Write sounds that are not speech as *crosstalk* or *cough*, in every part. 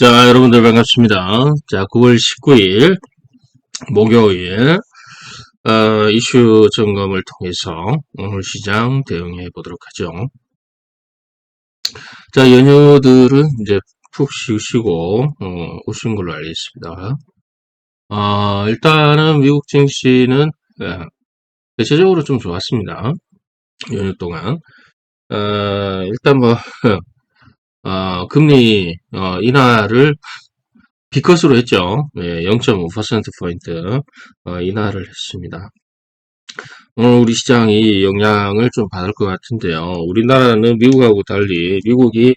자, 여러분들 반갑습니다. 자, 9월 19일, 목요일, 어, 이슈 점검을 통해서 오늘 시장 대응해 보도록 하죠. 자, 연휴들은 이제 푹 쉬시고, 어, 오신 걸로 알겠습니다. 어, 일단은 미국 증시는, 예, 대체적으로 좀 좋았습니다. 연휴 동안. 어, 일단 뭐, 어, 금리 어, 인하를 비컷으로 했죠. 예, 0.5%포인트 어, 인하를 했습니다. 오늘 우리 시장이 영향을 좀 받을 것 같은데요. 우리나라는 미국하고 달리 미국이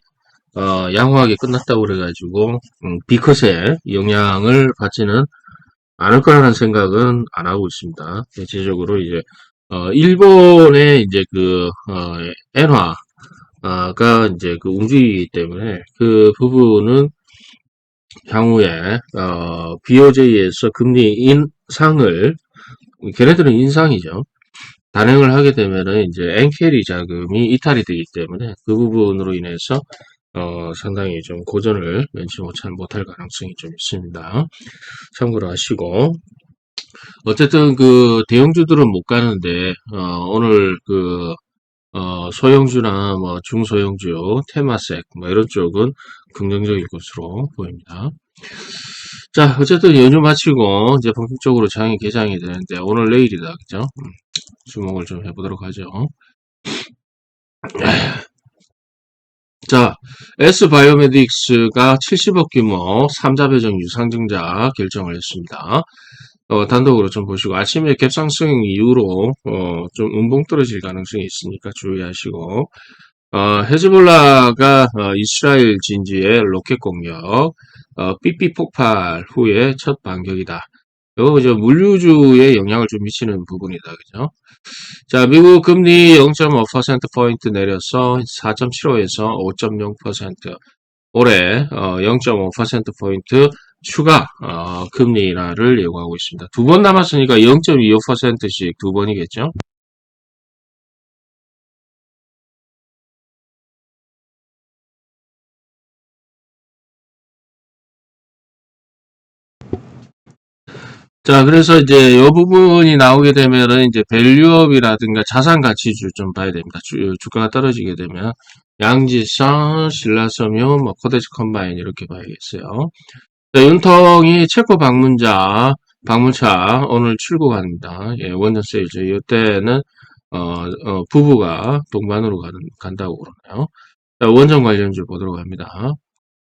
어, 양호하게 끝났다고 그래가지고 음, 비컷에 영향을 받지는 않을 거라는 생각은 안 하고 있습니다. 대체적으로 이제 어, 일본의 이제 그 어, 엔화 가 이제 그 움직이기 때문에 그 부분은 향후에 어, BOJ에서 금리 인상을 걔네들은 인상이죠. 단행을 하게 되면은 이제 엔캐리 자금이 이탈이 되기 때문에 그 부분으로 인해서 어, 상당히 좀 고전을 면치 못할 가능성이 좀 있습니다. 참고로 하시고 어쨌든 그 대형주들은 못 가는데 어, 오늘 그 어, 소형주나 뭐 중소형주, 테마색 뭐 이런 쪽은 긍정적일 것으로 보입니다. 자, 어쨌든 연휴 마치고 이제 본격적으로 장이 개장이 되는데 오늘 내일이다, 그죠? 음, 주목을 좀 해보도록 하죠. 자, S바이오메딕스가 70억 규모 3자 배정 유상증자 결정을 했습니다. 어, 단독으로 좀 보시고 아침에 갭상승 이후로 어, 좀 운봉 떨어질 가능성이 있으니까 주의하시고 어, 헤즈볼라가 어, 이스라엘 진지의 로켓 공격 어, 삐삐 폭발 후에 첫 반격이다. 이거 이제 물류주에 영향을 좀 미치는 부분이다. 그죠? 자, 미국 금리 0.5%포인트 내려서 4.75에서 5.0% 올해 어, 0.5%포인트 추가 어, 금리 인하를 예고하고 있습니다. 두 번 남았으니까 0.25%씩 두 번이겠죠. 자, 그래서 이제 이 부분이 나오게 되면은 이제 밸류업이라든가 자산 가치주 좀 봐야 됩니다. 주, 주가가 떨어지게 되면 양지성, 신라섬유, 뭐 코데지 컴바인 이렇게 봐야겠어요. 자, 윤통이 체코 방문자, 방문차 오늘 출국합니다. 예, 원전 세일즈. 이때는 어, 어, 부부가 동반으로 가는, 간다고 그러네요. 자, 원전 관련주 보도록 합니다.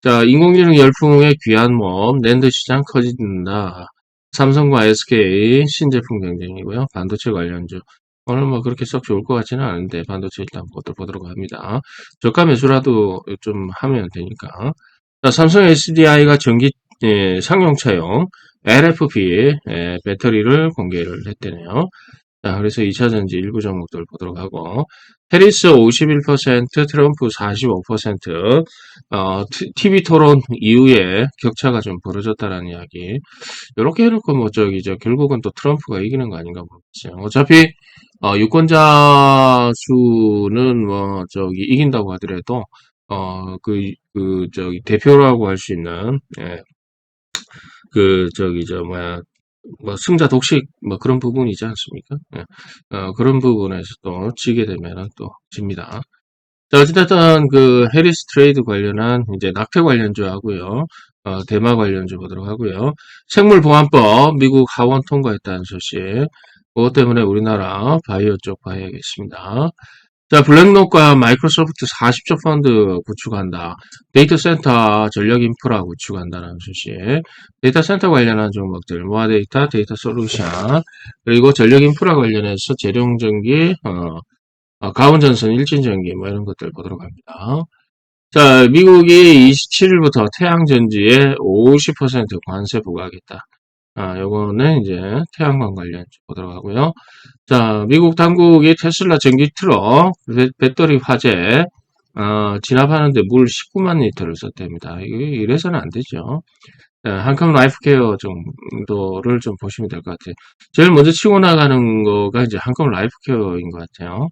자, 인공지능 열풍의 귀한 몸, 랜드 시장 커진다. 삼성과 SK 신제품 경쟁이고요. 반도체 관련주. 오늘 뭐 그렇게 썩 좋을 것 같지는 않은데 반도체 일단 보도록 합니다. 저가 매수라도 좀 하면 되니까. 자, 삼성 SDI가 전기 예, 상용차용 LFP 예, 배터리를 공개를 했대네요. 자, 그래서 2차전지 일부 종목들 보도록 하고 해리스 51%, 트럼프 45%, 어, TV 토론 이후에 격차가 좀 벌어졌다라는 이야기. 이렇게 해놓고 뭐 저기 저 결국은 또 트럼프가 이기는 거 아닌가 모르겠어요. 어차피 어, 유권자 수는 뭐 저기 이긴다고 하더라도 어그 그 저기 대표라고 할 수 있는 예, 그 저기 저 뭐야 뭐 승자 독식 뭐 그런 부분이지 않습니까? 예. 어, 그런 부분에서 또 지게 되면 또 집니다. 자, 어쨌든 그 해리스 트레이드 관련한 이제 낙태 관련주 하고요. 어, 대마 관련주 보도록 하고요. 생물보안법 미국 하원 통과했다는 소식. 그것 때문에 우리나라 바이오 쪽 봐야겠습니다. 자, 블랙록과 마이크로소프트 40조 펀드 구축한다. 데이터 센터 전력 인프라 구축한다는 소식. 데이터 센터 관련한 종목들, 모아 데이터, 데이터 솔루션, 그리고 전력 인프라 관련해서 재룡전기, 어, 어, 가온전선, 일진전기, 뭐 이런 것들 보도록 합니다. 자, 미국이 27일부터 태양전지에 50% 관세 부과하겠다. 아, 요거는 이제 태양광 관련 보도록 하고요. 자, 미국 당국이 테슬라 전기 트럭 배터리 화재 어, 진압하는데 물 19만 리터를 썼답니다. 이래서는 안 되죠. 한컴 라이프케어 정도를 좀 보시면 될 것 같아요. 제일 먼저 치고 나가는 거가 이제 한컴 라이프케어인 것 같아요.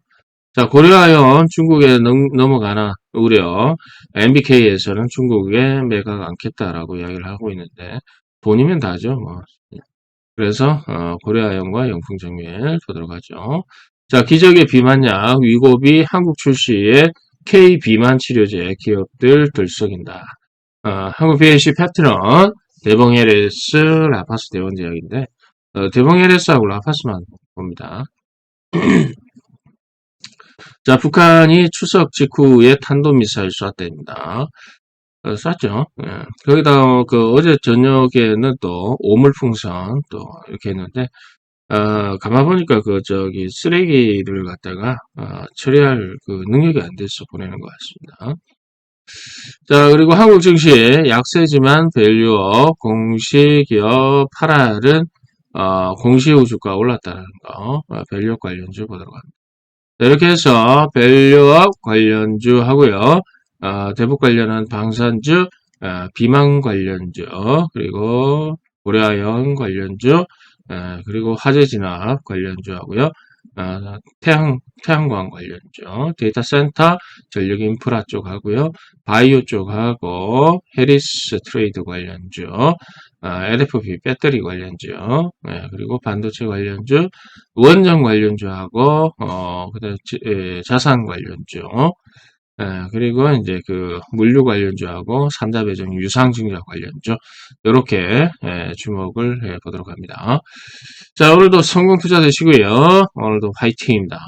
자, 고려아연 중국에 넘, 넘어가나 우려. MBK에서는 중국에 매각 않겠다라고 이야기를 하고 있는데 돈이면 다죠. 뭐. 그래서 어, 고려아연과 영풍정밀 보도록 하죠. 자, 기적의 비만약 위고비 한국 출시의 K 비만 치료제 기업들 들썩인다. 어, 한국 BAC 패트런 대봉 LS 라파스 대원 제약인데 어, 대봉 LS하고 라파스만 봅니다. *clears throat* 자, 북한이 추석 직후에 탄도미사일 쐈답니다. 어, 쐈죠. 예. 거기다 그 어제 저녁에는 또 오물풍선 또 이렇게 했는데 어, 가만 보니까 그 저기 쓰레기를 갖다가 어, 처리할 그 능력이 안 돼서 보내는 것 같습니다. 자 그리고 한국 증시 약세지만 밸류업 공시기업 8알은 어, 공시후 주가 올랐다는 거 어, 밸류업 관련주 보도록 합니다. 자, 이렇게 해서 밸류업 관련주 하고요. 어, 대북 관련한 방산주, 어, 비망 관련주, 그리고 고려아연 관련주, 어, 그리고 화재 진압 관련주 하고요. 어, 태양, 태양광 관련주, 데이터 센터, 전력 인프라 쪽 하고요. 바이오 쪽 하고, 해리스 트레이드 관련주, 어, LFP 배터리 관련주, 예, 그리고 반도체 관련주, 원전 관련주하고, 어, 그 다음 자산 관련주, 예, 그리고 이제 그 물류 관련주하고 삼자 배정 유상증자 관련주 이렇게 예, 주목을 해 보도록 합니다. 자 오늘도 성공 투자 되시고요. 오늘도 화이팅입니다.